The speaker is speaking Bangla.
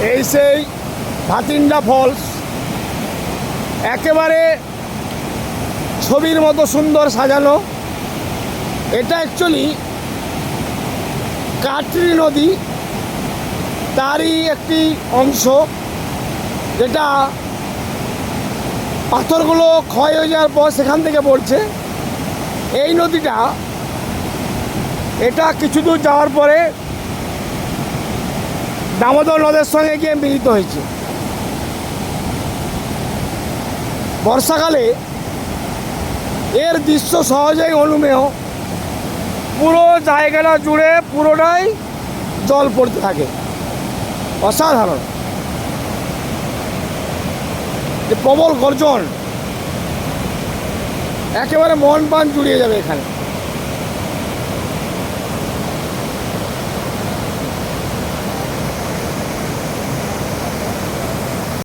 এই সেই ভাতিন্ডা ফলস। একেবারে ছবির মতো সুন্দর সাজানো। এটা অ্যাকচুয়ালি কাটরি নদী। তারই একটি অংশ। যেটা পাথরগুলো ক্ষয় হয়ে যাওয়ার পর সেখান থেকে পড়ছে। এই নদীটা এটা কিছু দূর যাওয়ার পরে দামোদর নদের সঙ্গে গিয়ে মিলিত হয়েছে। বর্ষাকালে এর দৃশ্য সহজেই অনুমেয়। পুরো জায়গাটা জুড়ে পুরোটাই জল পড়তে থাকে। অসাধারণ। যে প্রবল গর্জন। একেবারে মন প্রাণ জুড়িয়ে যাবে এখানে।